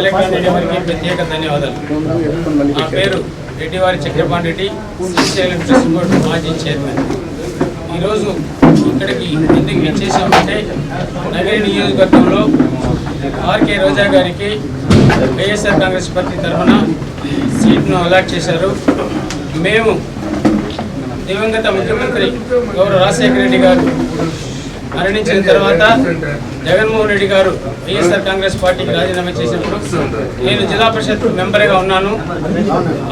Electron Reddy వారికి ప్రత్యేక ధన్యవాదాలు. నా పేరు రెడ్డివారి చక్రపాణి రెడ్డి శ్రీశైలం ట్రస్ట్ బోర్డు మాజీ చైర్మన్. ఈరోజు ఇక్కడికి ఎందుకు ఇచ్చేసామంటే నగరి నియోజకవర్గంలో ఆర్కే రోజా గారికి వైఎస్ఆర్ కాంగ్రెస్ పార్టీ తరఫున సీట్ను అలాట్ చేశారు. మేము దివంగత ముఖ్యమంత్రి గౌరవ రాజశేఖర రెడ్డి గారు మరణించిన తర్వాత జగన్మోహన్ రెడ్డి గారు వైఎస్ఆర్ కాంగ్రెస్ పార్టీకి రాజీనామా చేసినప్పుడు నేను జిల్లా పరిషత్ మెంబర్గా ఉన్నాను.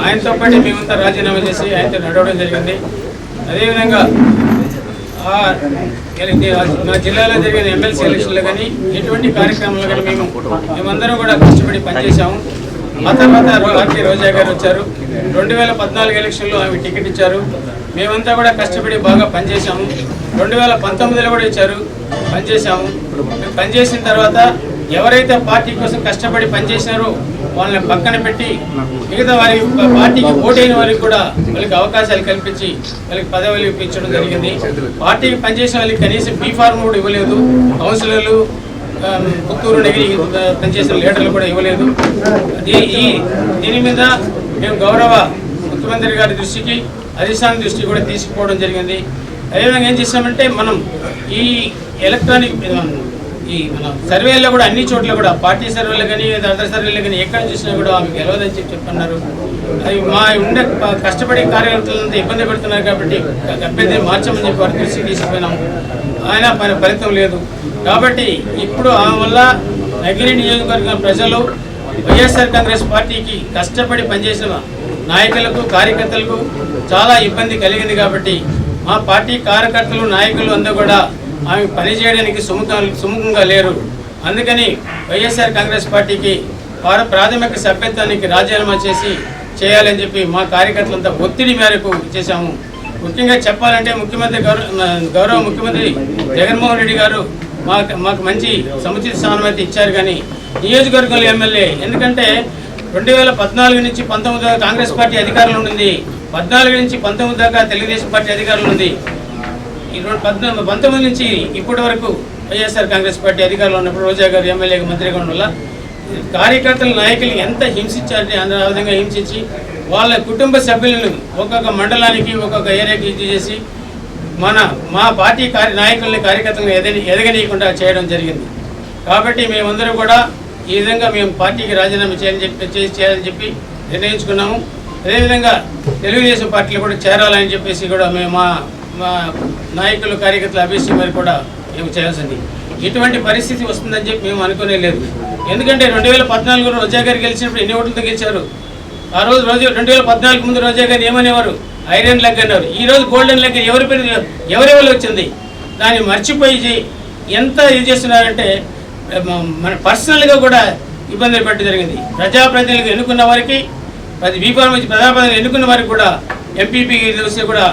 ఆయనతో పాటు మేమంతా రాజీనామా చేసి ఆయనతో నడవడం జరిగింది. అదేవిధంగా ఆ మా జిల్లాలో జరిగిన ఎమ్మెల్సీ ఎలక్షన్లు కానీ ఎటువంటి కార్యక్రమాలు కానీ మేము మేమందరం కూడా కష్టపడి పనిచేశాము. ఆ తర్వాత ఆర్కే రోజా గారు వచ్చారు. రెండు వేల పద్నాలుగు ఎలక్షన్లో ఆమె టికెట్ ఇచ్చారు. మేమంతా కూడా కష్టపడి బాగా పనిచేశాము. రెండు వేల పంతొమ్మిదిలో కూడా ఇచ్చారు. పనిచేశాము. మేము పనిచేసిన తర్వాత ఎవరైతే పార్టీ కోసం కష్టపడి పనిచేసినారో వాళ్ళని పక్కన పెట్టి మిగతా వారి పార్టీకి ఓటైన వారికి కూడా వాళ్ళకి అవకాశాలు కల్పించి వాళ్ళకి పదవులు ఇప్పించడం జరిగింది. పార్టీకి పనిచేసిన వాళ్ళకి కనీసం బీ ఫార్మ్ కూడా ఇవ్వలేదు. కౌన్సిలర్లు పుత్తూరు నగిరి పనిచేసిన లీడర్లు కూడా ఇవ్వలేదు. ఈ- దీని మీద మేము గౌరవ ముఖ్యమంత్రి గారి దృష్టికి అధిష్టాన దృష్టికి కూడా తీసుకుపోవడం జరిగింది. అదేవిధంగా ఏం చేసామంటే మనం ఈ ఎలక్ట్రానిక్ ఈ మన సర్వేలో కూడా అన్ని చోట్ల కూడా పార్టీ సర్వేలు కానీ అదర్ సర్వేలు కానీ ఎక్కడ చూసినా కూడా ఆమె గెలవదని చెప్పి చెప్పన్నారు అవి మా ఉండే కష్టపడే కార్యకర్తలంతా ఇబ్బంది పెడుతున్నారు కాబట్టి అభ్యర్థి మార్చమని చెప్పి వారి దృష్టికి తీసుకుపోయినాం ఆయన పని ఫలితం లేదు. కాబట్టి ఇప్పుడు ఆమె వల్ల నగిరి నియోజకవర్గం ప్రజలు వైఎస్ఆర్ కాంగ్రెస్ పార్టీకి కష్టపడి పనిచేసిన నాయకులకు కార్యకర్తలకు చాలా ఇబ్బంది కలిగింది కాబట్టి మా పార్టీ కార్యకర్తలు నాయకులు అందరూ కూడా ఆమె పనిచేయడానికి సుముఖ సుముఖంగా లేరు. అందుకని వైఎస్ఆర్ కాంగ్రెస్ పార్టీకి వారు ప్రాథమిక సభ్యత్వానికి రాజీనామా చేసి చేయాలని చెప్పి మా కార్యకర్తలంతా ఒత్తిడి మేరకు చేశాము. ముఖ్యంగా చెప్పాలంటే ముఖ్యమంత్రి గౌరవ గౌరవ ముఖ్యమంత్రి జగన్మోహన్ రెడ్డి గారు మాకు మాకు మంచి సముచిత స్థానం అయితే ఇచ్చారు కానీ నియోజకవర్గంలో ఎమ్మెల్యే. ఎందుకంటే రెండు వేల పద్నాలుగు నుంచి పంతొమ్మిది దాకా కాంగ్రెస్ పార్టీ అధికారంలో ఉంది పద్నాలుగు నుంచి పంతొమ్మిది దాకా తెలుగుదేశం పార్టీ అధికారంలో ఉంది. ఈ పద్నాలుగు పంతొమ్మిది నుంచి ఇప్పటి వరకు వైఎస్ఆర్ కాంగ్రెస్ పార్టీ అధికారంలో ఉన్నప్పుడు రోజా గారు ఎమ్మెల్యేగా మంత్రిగా ఉండడం వల్ల కార్యకర్తల నాయకులు ఎంత హింసించారంటే అంత ఆ విధంగా హింసించి వాళ్ళ కుటుంబ సభ్యులను ఒక్కొక్క మండలానికి ఒక్కొక్క ఏరియాకి ఇది చేసి మన మా పార్టీ కార్య నాయకుల్ని కార్యకర్తలను ఎదగ ఎదగనీయకుండా చేయడం జరిగింది. కాబట్టి మేమందరం కూడా ఈ విధంగా మేము పార్టీకి రాజీనామా చేయని చెప్పి చేసి చేయాలని చెప్పి నిర్ణయించుకున్నాము. అదేవిధంగా తెలుగుదేశం పార్టీలో కూడా చేరాలని చెప్పేసి కూడా మేము మా మా నాయకులు కార్యకర్తలు అభిషేక్ మరి కూడా మేము చేయాల్సింది? ఇటువంటి పరిస్థితి వస్తుందని చెప్పి మేము అనుకునే లేదు. ఎందుకంటే రెండు వేల పద్నాలుగులో రోజా గారు గెలిచినప్పుడు ఎన్ని ఓట్లతో గెలిచారు? ఆ రోజు రోజు రెండు వేల పద్నాలుగు ముందు రోజా గారు ఏమనేవారు? ఐరన్ లెగ్ అన్నారు. ఈ రోజు గోల్డెన్ లెగ్ ఎవరి పేరు ఎవరెవరు వచ్చింది? దాన్ని మర్చిపోయి ఎంత ఇది చేస్తున్నారంటే మన పర్సనల్గా కూడా ఇబ్బందులు పెట్టడం జరిగింది. ప్రజాప్రతినిధులు ఎన్నుకున్న వారికి ప్రతి బీఫారం వచ్చి ప్రజాప్రతినిధులు ఎన్నుకున్న వారికి కూడా ఎంపీపీ వస్తే కూడా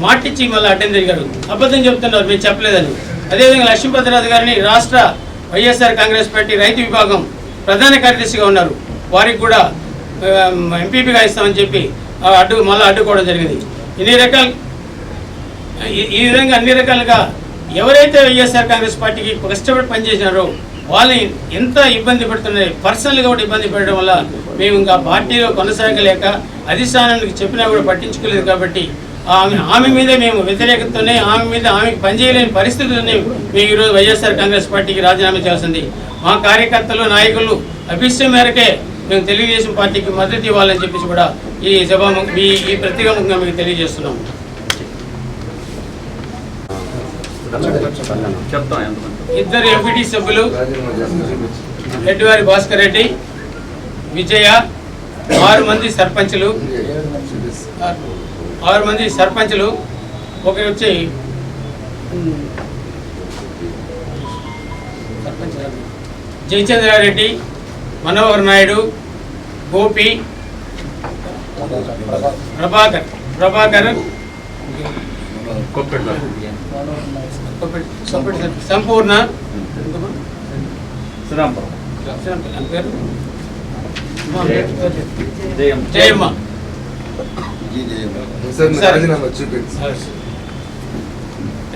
మాటిచ్చి మళ్ళీ అడ్డం జరిగారు అబద్ధం చెప్తున్నారు మేము చెప్పలేదని. అదేవిధంగా లక్ష్మీపతిరాజు గారిని రాష్ట్ర వైఎస్ఆర్ కాంగ్రెస్ పార్టీ రైతు విభాగం ప్రధాన కార్యదర్శిగా ఉన్నారు. వారికి కూడా ఎంపీపీగా ఇస్తామని చెప్పి అడ్డు మళ్ళీ అడ్డుకోవడం జరిగింది. ఇన్ని రకాల ఈ- ఈ విధంగా అన్ని రకాలుగా ఎవరైతే వైఎస్ఆర్ కాంగ్రెస్ పార్టీకి కష్టపడి పనిచేసినారో వాళ్ళని ఎంత ఇబ్బంది పెడుతున్నాయి పర్సనల్గా కూడా ఇబ్బంది పెట్టడం వల్ల మేము ఇంకా పార్టీలో కొనసాగలేక అధిష్టానానికి చెప్పినా కూడా పట్టించుకోలేదు కాబట్టి ఆమె ఆమె మీద మేము వ్యతిరేకతతోనే ఆమె మీద ఆమెకి పనిచేయలేని పరిస్థితుల్లోనే మేము ఈరోజు వైఎస్ఆర్ కాంగ్రెస్ పార్టీకి రాజీనామా చేయాల్సింది. మా కార్యకర్తలు నాయకులు అభిష్టం మేరకే మేము తెలుగుదేశం పార్టీకి మద్దతు ఇవ్వాలని చెప్పేసి కూడా ఈ సభ ఈ ఈ ప్రతిగమంగా మీకు తెలియజేస్తున్నాం. ఇద్దరు ఎంపీటీ సభ్యులు రెడ్డివారి భాస్కర్ రెడ్డి విజయ ఆరు మంది సర్పంచులు. ఆరు మంది సర్పంచులు ఒకరు వచ్చి సర్పంచ్? జయచంద్రారెడ్డి మనోహర్ నాయుడు గోపి ప్రభాకర్ ప్రభాకర్ సంపూర్ణ జయమ్మ.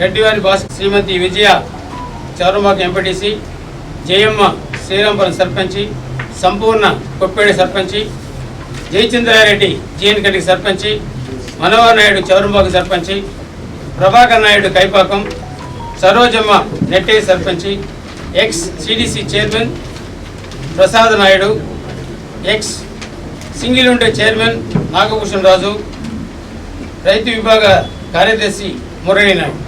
రెడ్డివారి బాస్ శ్రీమతి విజయ చౌరమాక ఎంపీటీసీ జయమ్మ శ్రీరాంపురం సర్పంచి సంపూర్ణ కొప్పేడి సర్పంచి జయచంద్రారెడ్డి జీఎన్ కటికి సర్పంచి మనోహర్ నాయుడు చౌరంబాగు సర్పంచి ప్రభాకర్ నాయుడు కైపాకం సరోజమ్మ నెట్టే సర్పంచి ex CDC chairman Prasad Naidu ex single ఉండే చైర్మన్ నాగభూషణ్ రాజు రైతు విభాగ కార్యదర్శి మురళీ నాయుడు.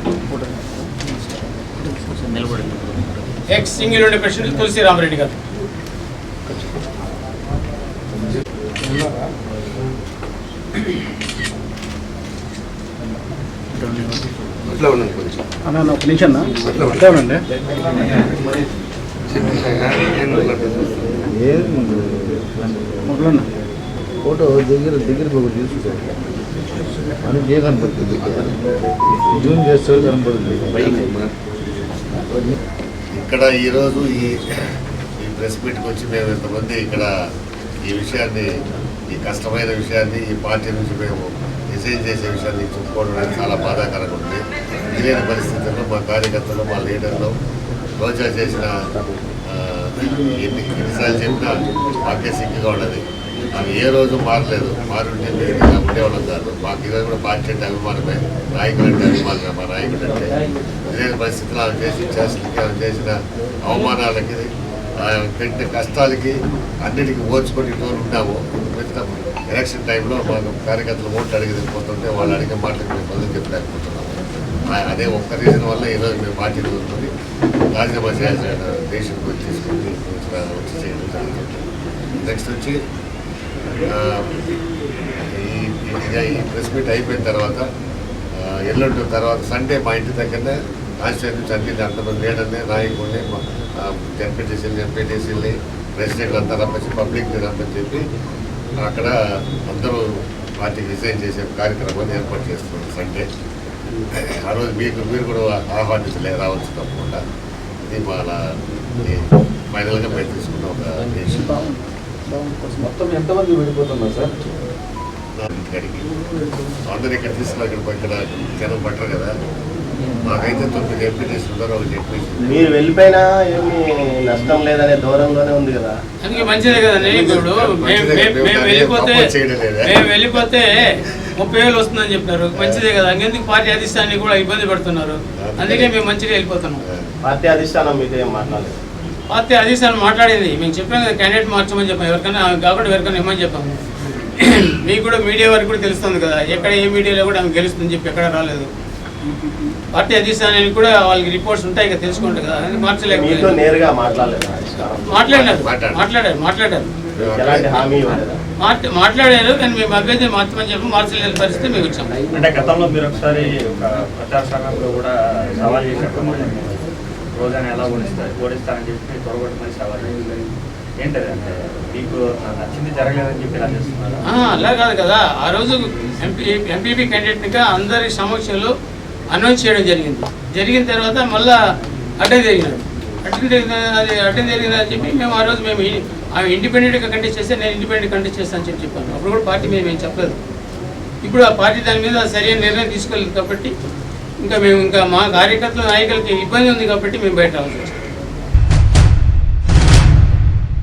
ఎక్స్ సింగిల్ ఉండే ప్రెసిడెంట్ తులసి రామరెడ్డి గారు. అట్లా ఉన్నాను కొంచెం. అన్న ఒక నిమిషం అట్లా అట్లా ఉండండి. మొదలన్న ఫోటో దగ్గర దగ్గర ఒక తీసుకోండి అని ఏ కనపడుతుంది. జూమ్ చేస్తే కనపడుతుంది. ఇక్కడ ఈరోజు ఈ ఈ ప్రెస్ మీట్కి వచ్చి మేము ఇంతమంది ఇక్కడ ఈ విషయాన్ని ఈ కష్టమైన విషయాన్ని ఈ పార్టీ నుంచి మేము డిసైన్ చేసే విషయాన్ని చెప్పుకోవడం చాలా బాధాకరంగా ఉంది. తెలియని పరిస్థితుల్లో మా కార్యకర్తలు మా లీడర్లు రోజా చేసిన ఎన్ని ఎన్నిసార్లు చెప్పినా మాకే సిగ్గుగా ఉన్నది అది ఏ రోజు మారలేదు. మారుంటే మీరు ఇలా ఉండేవాళ్ళం కాదు. మాకు ఈరోజు కూడా పార్టీ అంటే అభిమానమే. నాయకుడు అంటే అభిమానమే. మా నాయకుడు అంటే ఇదే పరిస్థితులు ఆమె చేసిన చేష్టలకి ఆమె చేసిన అవమానాలకి ఆమె పెట్టిన కష్టాలకి అన్నిటికీ ఓర్చుకొని ఇటువంటి ఉన్నాము. మిగతా ఎలక్షన్ టైంలో మాకు కార్యకర్తలు ఓట్లు అడిగి వాళ్ళు అడిగే మాటలకు మేము బదులు చెప్పలేకపోతున్నాము. అదే ఒక్క రీజన్ వల్ల ఈరోజు మేము పార్టీ దొరుకుతుంది రాజీనామా చేయాల్సిన దేశం వచ్చి తీసుకుని వచ్చి చేయడం జరుగుతుంది. నెక్స్ట్ వచ్చి ఈ ప్రెస్ మీట్ అయిపోయిన తర్వాత ఎల్లుండి తర్వాత సండే మా ఇంటి దగ్గరనే కాన్స్టిట్యూట్ నుంచి అన్ని అంతమంది లేడని నాయకుడిని ఎంపీటీసీని ఎంపీటీసీని ప్రెసిడెంట్లు అంతా రమ్మని పబ్లిక్ని రమ్మని చెప్పి అక్కడ అందరూ పార్టీకి రిజైన్ చేసే కార్యక్రమాన్ని ఏర్పాటు చేస్తున్నారు సండే. ఆ రోజు మీకు మీరు కూడా ఆహ్వానించలే రావచ్చు తప్పకుండా. ఇది మన ఫైనల్గా మేము తీసుకున్న ఒక మొత్తం ఎంతమంది వెళ్ళిపోతున్నారు సార్ అందరు ఇక్కడ జనం పట్టరు కదా మాకైతే తొమ్మిది ఎంపీటీసీ ఉన్నారు ఒక మీరు వెళ్ళిపోయినా ఏమి నష్టం లేదనే దూరంలోనే ఉంది కదా. అందుకే మంచిదే కదండి ఇప్పుడు మేము వెళ్ళిపోతే? మేము వెళ్ళిపోతే ముప్పై వేలు వస్తుందని చెప్పినారు. మంచిదే కదా ఇంకెందుకు పార్టీ అధిష్టాన్ని కూడా ఇబ్బంది పడుతున్నారు? అందుకే మేము మంచిగా వెళ్ళిపోతున్నాం. పార్టీ అధిష్టానం మీతో ఏం మాట్లాడలేదు. పార్టీ అధిష్టానం మాట్లాడింది. మేము చెప్పాం కదా క్యాండిడేట్ మార్చమని చెప్పాం. ఎవరికైనా ఆమె కాబట్టి ఎవరికైనా ఇవ్వమని చెప్పాము. మీకు కూడా మీడియా వరకు కూడా తెలుస్తుంది కదా ఎక్కడ ఏ మీడియాలో కూడా ఆమె గెలుస్తుందని చెప్పి ఎక్కడ రాలేదు. పార్టీ అధిష్టానానికి కూడా వాళ్ళకి రిపోర్ట్స్ ఉంటాయి కదా తెలుసుకోండి కదా మార్చలేకపోతే నేరుగా మాట్లాడలేదు మాట్లాడారు. మాట్లాడారు మాట్లాడారు. మాట్లాడారు కానీ మేము అభ్యర్థి మార్చమని చెప్పి మార్చలేని పరిస్థితి మేము వచ్చాం. అంటే గతంలో మీరు ఒకసారి ఒక ప్రచార సమయంలో కూడా సవాల్ చేసినప్పుడు రోజాని ఎలా ఓడిస్తారు ఓడిస్తారని చెప్పి పొరగొట్టు మనిషి చేశారు ఏంటది అంటే మీకు నచ్చింది జరగలేదని చెప్పి ఇలా చేస్తున్నారు? అలా కాదు కదా. ఆ రోజు ఎంపీ ఎంపీపీ క్యాండిడేట్గా అందరి సమక్షంలో అనౌన్స్ చేయడం జరిగింది. జరిగిన తర్వాత మళ్ళా అటెండ్ జరిగినాడు అటెండ్ జరిగిన అది అడ్డం జరిగిందని చెప్పి మేము ఆ రోజు మేము ఆమె ఇండిపెండెంట్గా కంటెస్ట్ చేస్తే నేను ఇండిపెండెంట్ కంటెస్ట్ చేస్తాను అని చెప్పి చెప్పాను. అప్పుడు కూడా పార్టీ మేము ఏం చెప్పలేదు. ఇప్పుడు ఆ పార్టీ దాని మీద సరైన నిర్ణయం తీసుకోలేదు కాబట్టి ఇంకా మేము ఇంకా మా కార్యకర్తల నాయకులకి ఇబ్బంది ఉంది కాబట్టి మేము బయట రావాల్సి